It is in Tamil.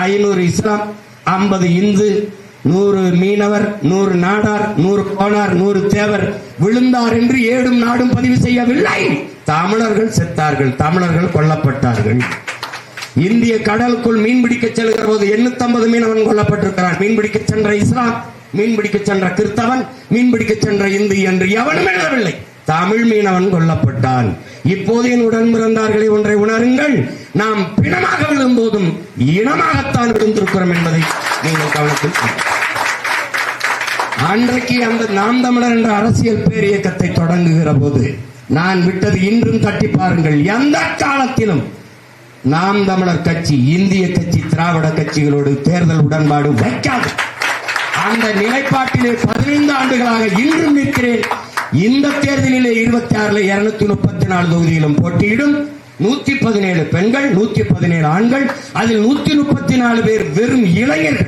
ஐநூறு இஸ்லாம் ஐம்பது இந்து நூறு மீனவர் நூறு நாடார் நூறு கோனார் நூறு தேவர் விழுந்தார் என்று ஏடும் நாடும் பதிவு செய்யவில்லை. தமிழர்கள் செத்தார்கள் தமிழர்கள் கொல்லப்பட்டார்கள். இந்திய கடலுக்குள் மீன் பிடிக்க செல்கிற போது 850 மீனவன் கொல்லப்பட்டிருக்கிறான். மீன்பிடிக்க சென்ற இஸ்லாம் மீன்பிடிக்க சென்ற கிறிஸ்தவன் மீன்பிடிக்க சென்ற இந்து என்று எவனும் எழுதவில்லை. தமிழ் மீனவன் கொல்லப்பட்டான். இப்போது என் உடன் பிறந்தார்களை ஒன்றை உணருங்கள். நாம் பிணமாக விழும் போதும் இனமாகத்தான் விழுந்திருக்கிறோம் என்பதை நீங்கள் கவனத்தில் அன்றைக்கு அந்த நாம் தமிழர் என்ற அரசியல் பேர் இயக்கத்தை தொடங்குகிற போது நான் விட்டது இன்றும் தட்டி பாருங்கள். எந்த காலத்திலும் நாம் தமிழர் கட்சி இந்திய கட்சி திராவிட கட்சிகளோடு தேர்தல் உடன்பாடு வைக்காது. அந்த நிலைப்பாட்டிலே பதினைந்து ஆண்டுகளாக இன்றும் நிற்கிறேன். இந்த தேர்தலிலே இருபத்தி ஆறுல இருநூத்தி முப்பத்தி நாலு தொகுதியிலும் போட்டியிடும். நூத்தி பதினேழு பெண்கள் நூத்தி பதினேழு ஆண்கள். அதில் நூத்தி முப்பத்தி நாலு பேர் வெறும் இளைஞர்கள்.